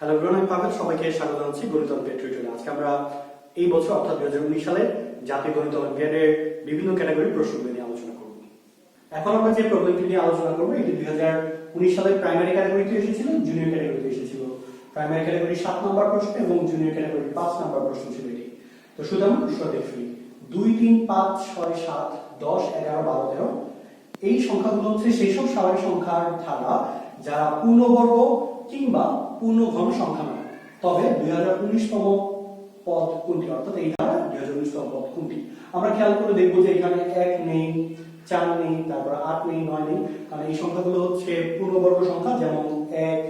Hello Brunei পাবেন সবাইকে স্বাগত জানাচ্ছি গণিত অলিম্পিয়াড টিউটোরিয়ালে আজকে আমরা এই বছর, অর্থাৎ দুই হাজার উনিশ সালে, জাতীয় গণিত অলিম্পিয়াডের বিভিন্ন ক্যাটাগরি প্রশ্নগুলো নিয়ে আলোচনা করব। এখন আমরা যে প্রবলেমটি নিয়ে আলোচনা করব, এটি দুই হাজার উনিশ সালে প্রাইমারি ক্যাটাগরিতে এসেছিল জুনিয়র ক্যাটাগরিতে এসেছিল। প্রাইমারি ক্যাটাগরি সাত নম্বর প্রশ্ন এবং জুনিয়র ক্যাটাগরি পাঁচ নম্বর প্রশ্ন ছিল এটি। তো আমরা প্রশ্ন দেখি দুই, তিন, পাঁচ, ছয়, সাত, দশ, এগারো, বারো, তেরো, এই সংখ্যাগুলো হচ্ছে সেই সব স্বাভাবিক সংখ্যার ধারা যারা পূর্ণবর্গ কিংবা পূর্ণঘন সংখ্যা নয় তবে দুই হাজার উনিশতম পদ কোনটি? অর্থাৎ এই ধারা দুই হাজার উনিশতম পদ কোনটি? আমরা খেয়াল করে দেখব যে এখানে এক নেই, চার নেই, তারপর আট নেই, নয় নেই। কারণ এই সংখ্যাগুলো হচ্ছে পূর্ণবর্গ সংখ্যা, যেমন এক,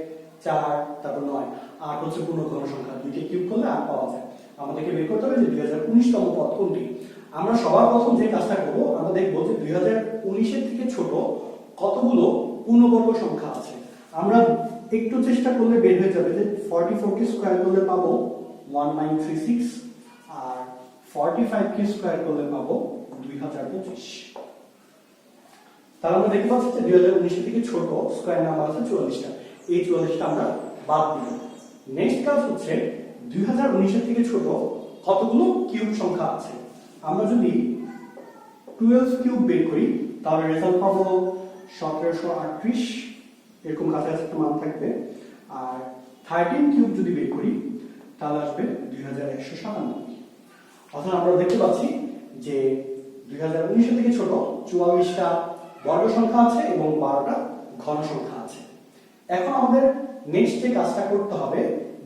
চার, তারপর নয়। আট হচ্ছে পূর্ণঘন সংখ্যা দুইকে কিউব করলে আট পাওয়া যায়। আমাদেরকে বের করতে হবে যে দুই হাজার উনিশতম পদ কোনটি? আমরা সবার প্রথম যে কাজটা করব, আমরা দেখব যে দুই হাজার উনিশের থেকে ছোট কতগুলো পূর্ণবর্গ সংখ্যা আছে। আমরা একটু চেষ্টা করলে বের হয়ে যাবে যে ফর্টি কে স্কোয়ার করলে পাবো ওয়ান নাইন থ্রি সিক্স আর ফর্টি কে স্কোয়ার করলে পাবো দুই হাজার পঁচিশ। তাহলে আমরা দেখতে পাচ্ছি যে দুই হাজার উনিশের থেকে ছোট স্কোয়ার নাম্বার আছে চুয়াল্লিশটা। এই চুয়াল্লিশটা আমরা বাদ দিব নেক্সট কাজ হচ্ছে দুই হাজার উনিশের থেকে ছোট কতগুলো কিউব সংখ্যা আছে? আমরা যদি টুয়েলভ কিউব বের করি, তাহলে রেজাল্ট পাবো সতেরোশো আটত্রিশ। এরকম কাছাকাছি একটা মান থাকবে। আর থার্টিন কিউব যদি বের করি, তাহলে আসবে দুই হাজার একশো সাতানব্বই অর্থাৎ আমরা দেখতে পাচ্ছি যে দুই হাজার উনিশের থেকে ছোট চুয়াল্লিশটা বর্গ সংখ্যা আছে এবং বারোটা ঘন সংখ্যা আছে। এখন আমাদের নেক্সট যে কাজটা করতে হবে,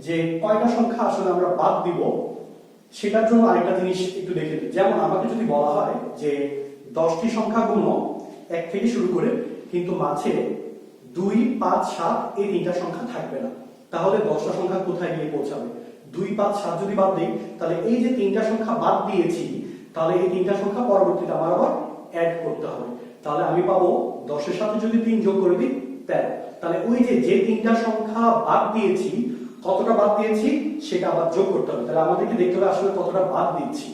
যে কয়টা সংখ্যা আসলে আমরা বাদ দিব, সেটার জন্য আরেকটা জিনিস একটু দেখে নিই। যেমন আমাকে যদি বলা হয় যে দশটি সংখ্যা গুণ এক থেকে শুরু করে, কিন্তু মাঝে দুই, পাঁচ, সাত, এই তিনটা সংখ্যা থাকবে না। তাহলে দশটা সংখ্যা কোথায় গিয়ে পৌঁছাবে? দুই, পাঁচ, সাত যদি বাদ দিই, তাহলে এই যে তিনটা সংখ্যা বাদ দিয়েছি, তাহলে এই তিনটা সংখ্যা পরবর্তীতে আমার আবার অ্যাড করতে হবে। তাহলে আমি পাবো দশের সাথে যদি তিন যোগ করে দিই, তেরো। তাহলে ওই যে যে তিনটা সংখ্যা বাদ দিয়েছি, কতটা বাদ দিয়েছি, সেটা আবার যোগ করতে হবে। তাহলে আমাদেরকে দেখতে হবে আসলে কতটা বাদ দিচ্ছি।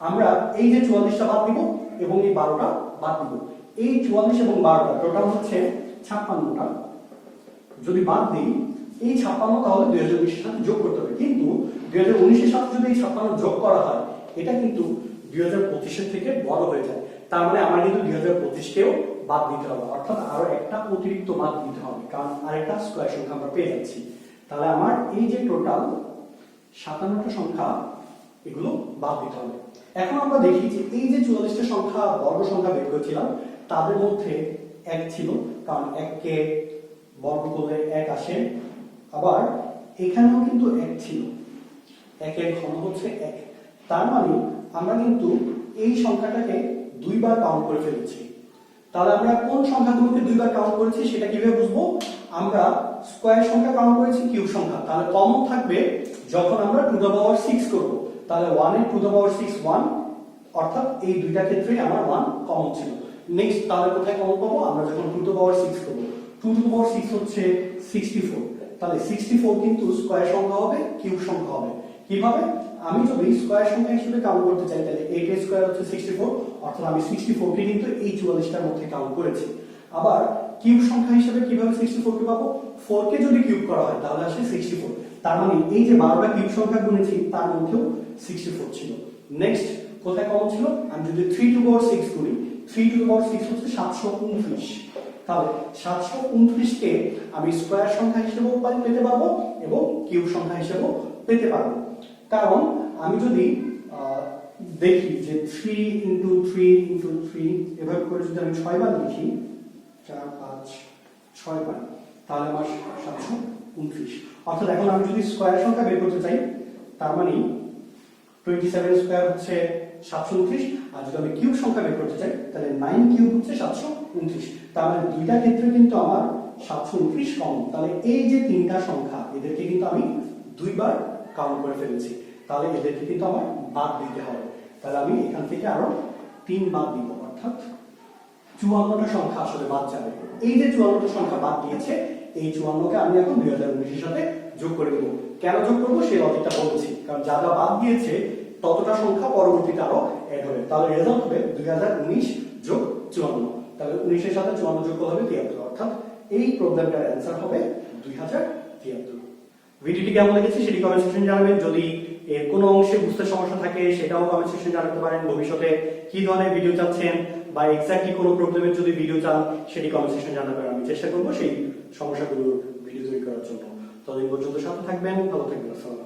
আমরা এই যে চুয়াল্লিশটা বাদ দিব এবং এই বারোটা বাদ দিব। এই চুয়াল্লিশ এবং বারোটা টোটাল হচ্ছে ছাপ্পান্নটা। যদি বাদ দিই, এই ছাপ্পান্ন তাহলে দুই হাজার উনিশের সাথে যোগ করতে হবে। কিন্তু দুই হাজার উনিশের সাথে যদি এই ছাপ্পান্ন যোগ করা হয়, এটা কিন্তু দুই হাজার পঁচিশের থেকে বড় হয়ে যায়। তার মানে আমার কিন্তু দুই হাজার পঁচিশকেও বাদ দিতে হবে। অর্থাৎ আরও একটা অতিরিক্ত বাদ দিতে হবে। কারণ আরেকটা স্কোয়ার সংখ্যা আমরা পেয়ে যাচ্ছি। তাহলে আমার এই যে টোটাল সাতান্নটা সংখ্যা, এগুলো বাদ দিতে হবে। এখন আমরা দেখি যে এই যে চুয়াল্লিশটা সংখ্যা, বর্গ সংখ্যা বের করেছিলাম, তাদের মধ্যে এক ছিল, কারণ এককে বর্গ করলে এক আসে। আবার এখানেও কিন্তু এক ছিল। একের ঘন হচ্ছে এক। তার মানে আমরা কিন্তু এই সংখ্যাটাকে দুইবার কাউন্ট করে ফেলেছি। তাহলে আমরা কোন সংখ্যাগুলোকে দুইবার কাউন্ট করেছি সেটা কীভাবে বুঝব? আমরা স্কোয়ার সংখ্যা কাউন্ট করেছি কিউ সংখ্যা। তাহলে কমন থাকবে যখন আমরা টু দ্য পাওয়ার সিক্স করব। তাহলে ওয়ানের to the power six one অর্থাৎ এই দুইটা ক্ষেত্রেই আমার ওয়ান কমন ছিল। নেক্সট তাহলে কোথায় কমন পাবো? আমরা যখন টু দ্য পাওয়ার সিক্স করব টু টু পাওয়ার সিক্স হচ্ছে সিক্সটি ফোর তাহলে সিক্সটি ফোর কিন্তু স্কোয়ার সংখ্যা হবে কিউব সংখ্যা হবে। কীভাবে? আমি যদি স্কোয়ার সংখ্যা হিসেবে কাউন্ট করতে চাই, তাহলে এইট স্কোয়ার হচ্ছে সিক্সটি ফোর অর্থাৎ আমি সিক্সটি ফোরকে কিন্তু এই চুয়াল্লিশটার মধ্যে কাউন্ট করেছি। আবার কিউব সংখ্যা হিসেবে কীভাবে সিক্সটি ফোরকে পাবো? ফোর কে যদি কিউব করা হয়, তাহলে আসে সিক্সটি ফোর তার মানে এই যে বারোটা কিউব সংখ্যা গুনেছি, তার মধ্যেও সিক্সটি ফোর ছিল। নেক্সট কোথায় কমন ছিল? আমি যদি থ্রি টু পাওয়ার সিক্স করি থ্রি টু পাওয়ার সিক্স হচ্ছে সাতশো উনত্রিশ তাহলে সাতশো উনত্রিশকে আমি স্কোয়ার সংখ্যা হিসেবেও পেতে পারব এবং কিউব সংখ্যা হিসেবেও পেতে পারব। কারণ আমি যদি দেখি যে three into three into three এভাবে করে যদি আমি ছয় বার লিখি, চার, পাঁচ ছয় বার তাহলে আমার সাতশো উনত্রিশ। অর্থাৎ এখন আমি যদি স্কোয়ার সংখ্যা বের করতে চাই, তার মানে টোয়েন্টি সেভেন স্কোয়ার হচ্ছে সাতশো উনত্রিশ, আর যদি আমি কিউব সংখ্যা বের করতে চাই, তাহলে নাইন কিউব হচ্ছে সাতশো উনত্রিশ। তার মানে দুইটা ক্ষেত্রে কিন্তু আমার সাতশো উনত্রিশ কম। তাহলে এই যে তিনটা সংখ্যা, এদেরকে কিন্তু আমি দুইবার কাউন্ট করে ফেলেছি। তাহলে এদেরকে কিন্তু আমার বাদ দিতে হবে। তাহলে আমি এখান থেকে আরও তিন বাদ দিব, অর্থাৎ চুয়ান্নটা সংখ্যা আসলে বাদ যাবে। এই যে চুয়ান্নটা সংখ্যা বাদ দিয়েছে, এই চুয়ান্নকে আমি এখন দুই হাজার উনিশের সাথে যোগ করে দেবো। কেন যোগ করব? সেই লজিকটা বলছি। কারণ যা যা বাদ দিয়েছে ততটা সংখ্যা পরবর্তীতে আরও অ্যাড হবে। তাহলে রেজাল্ট হবে দুই হাজার উনিশ যোগ চুয়ান্ন। তাহলে উনিশের সাথে চুয়ান্ন যোগ হবে তিয়াত্তর। অর্থাৎ এই প্রবলেমটার অ্যান্সার হবে দুই হাজার তিয়াত্তর। ভিডিওটি কেমন লেগেছে সেটি কমেন্ট সেকশন জানাবেন। যদি এর কোনো অংশে বুঝতে সমস্যা থাকে, সেটাও কমেন্ট সেকশন জানাতে পারেন। ভবিষ্যতে কি ধরনের ভিডিও চাচ্ছেন বা এক্স্যাক্টলি কোনো প্রবলেমের যদি ভিডিও চান, সেটি কমেন্ট সেকশন জানাবেন। আমি চেষ্টা করব সেই সমস্যাগুলো ভিডিও তৈরি করার জন্য। ততদিন পর্যন্ত সাথে থাকবেন। ভালো থাকবেন। আসসালামু